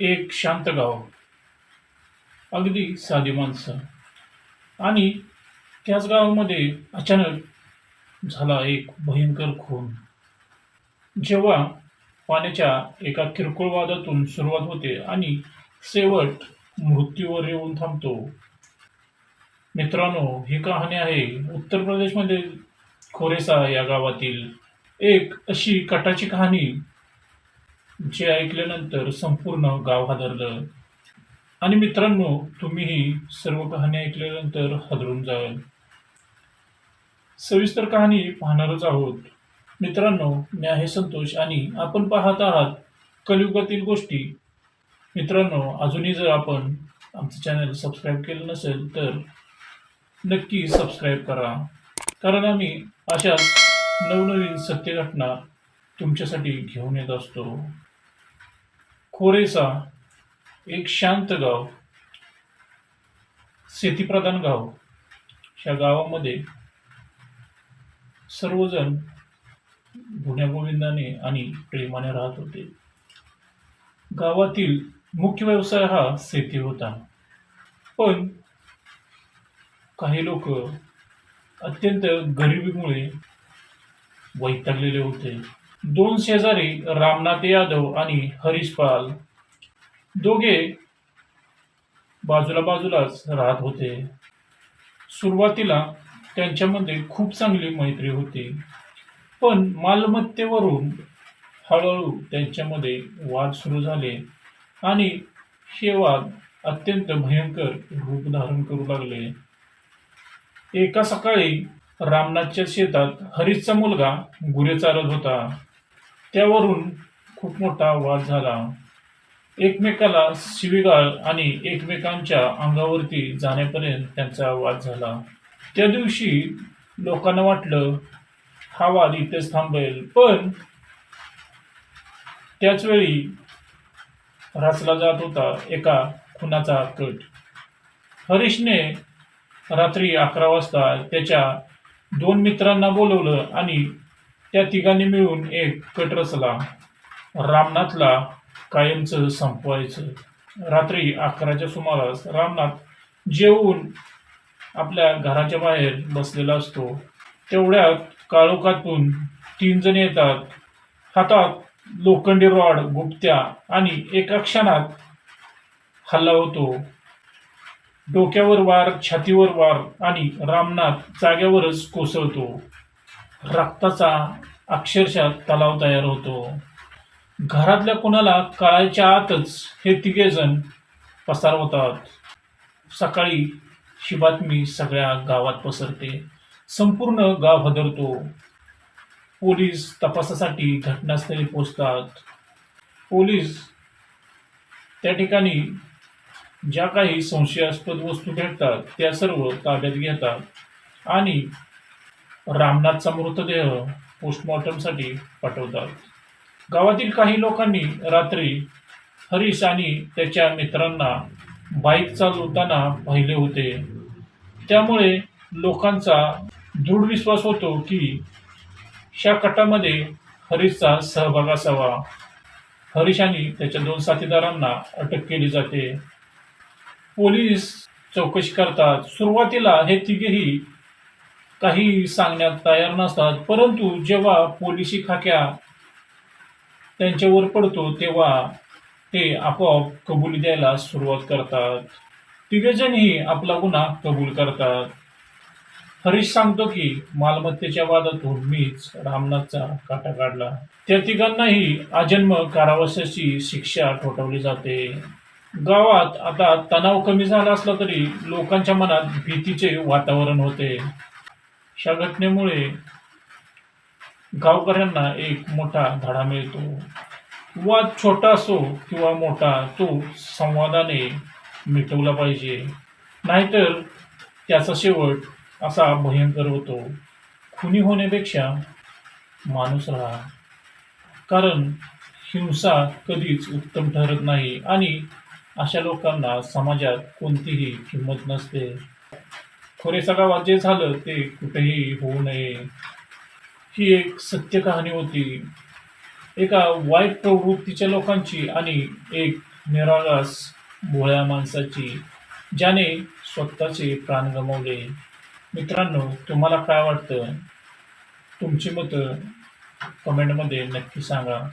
एक शांत गाव. अगदी साधी माणसं. आणि त्याच गावामध्ये अचानक झाला एक भयंकर खून. जेव्हा पाण्याच्या एका किरकोळ वादातून सुरुवात होते आणि शेवट मृत्यूवर येऊन थांबतो. मित्रांनो ही कहाणी आहे उत्तर प्रदेशमध्ये खोरेसा या गावातील. एक अशी कटाची कहाणी जे ऐकल्यानंतर संपूर्ण गाव हादरलं. आणि मित्रांनो तुम्हीही सर्व कहाणी ऐकल्यानंतर हादरून जाल. सविस्तर कहाणी पाहणारच आहोत. मित्रांनो मी आहे संतोष आणि आपण पाहत आहात कलियुगातील गोष्टी. मित्रांनो अजूनही जर आपण आमचं चॅनल सबस्क्राईब केलं नसेल तर नक्की सबस्क्राईब करा. कारण आम्ही अशाच नवनवीन सत्य घटना तुमच्यासाठी घेऊन येत असतो. खोरेसा एक शांत गाव शेतीप्रधान गाव. ह्या गावामध्ये सर्वजण गुण्यागोविंदाने आणि प्रेमाने राहत होते. गावातील मुख्य व्यवसाय हा शेती होता. पण काही लोक अत्यंत गरिबीमुळे वैतागलेले होते. दोन शेजारी रामनाथ यादव आणि हरीश पाल दोघे बाजूला बाजूलाच राहत होते. सुरुवातीला त्यांच्यामध्ये खूप चांगली मैत्री होती. पण मालमत्तेवरून हळूहळू त्यांच्यामध्ये वाद सुरू झाले आणि हे वाद अत्यंत भयंकर रूप धारण करू लागले. एका सकाळी रामनाथच्या शेतात हरीशचा मुलगा गुरे चालत होता. त्यावरून खूप मोठा वाद झाला. एकमेकाला शिवीगाळ आणि एकमेकांच्या अंगावरती जाण्यापर्यंत त्यांचा वाद झाला. त्या दिवशी लोकांना वाटलं हा वाद इथेच थांबेल. पण त्याच वेळी रचला जात होता एका खुनाचा कट. हरीशने रात्री अकरा वाजता त्याच्या दोन मित्रांना बोलवलं आणि त्या तिघांनी मिळून एक कट रचला. रामनाथला कायमचं संपवायचं. रात्री अकराच्या सुमारास रामनाथ जेवून आपल्या घराच्या बाहेर बसलेला असतो. तेवढ्यात काळोखातून तीन जण येतात. हातात लोखंडी रॉड गुप्त्या आणि एका क्षणात हल्ला होतो. डोक्यावर वार छातीवर वार आणि रामनाथ जाग्यावरच कोसळतो. रक्ताचा अक्षरशः तलाव तयार होतो. घरातल्या कोणाला कळायच्या आतच हे तिघेजण पसार होतात. सकाळी ही बातमी सगळ्या गावात पसरते. संपूर्ण गाव हदरतो. पोलीस तपासासाठी घटनास्थळी पोचतात पोलीस त्या ठिकाणी ज्या काही संशयास्पद वस्तू भेटतात त्या सर्व ताब्यात घेतात आणि रामनाथचा मृतदेह पोस्टमॉर्टमसाठी पाठवतात. गावातील काही लोकांनी रात्री हरीश आणि त्याच्या मित्रांना बाईक चालवताना पाहिले होते. त्यामुळे लोकांचा दृढ विश्वास होतो की ह्या कटामध्ये हरीशचा सहभाग असावा. हरीश आणि त्याच्या दोन साथीदारांना अटक केली जाते. पोलीस चौकशी करतात. सुरुवातीला हे तिघेही काही सांगण्यात तयार नसतात. परंतु जेव्हा पोलिसी खाक्या त्यांच्यावर पडतो तेव्हा ते आपोआप कबुली द्यायला सुरुवात करतात. तिघेजणही आपला गुन्हा कबूल करतात. हरीश सांगतो की मालमत्तेच्या वादातून मीच रामनाथचा काटा काढला. त्या तिघांनाही आजन्म कारावासाची शिक्षा ठोठावली जाते. गावात आता तणाव कमी झाला असला तरी लोकांच्या मनात भीतीचे वातावरण होते. अशा घटनेमुळे गावकऱ्यांना एक मोठा धडा मिळतो. वाद छोटा असो किंवा मोठा तो संवादाने मिटवला पाहिजे. नाहीतर त्याचा शेवट असा भयंकर होतो. खुनी होण्यापेक्षा माणूस राहा. कारण हिंसा कधीच उत्तम ठरत नाही आणि अशा लोकांना समाजात कोणतीही किंमत नसते. खोरेसा गावात जे झालं ते कुठेही होऊ नये. ही एक सत्य कहाणी होती. एका वाईट प्रवृत्तीच्या लोकांची आणि एक निरागास भोळ्या माणसाची ज्याने स्वतःचे प्राण गमावले. मित्रांनो तुम्हाला काय वाटतं? तुमची मतं कमेंटमध्ये नक्की सांगा.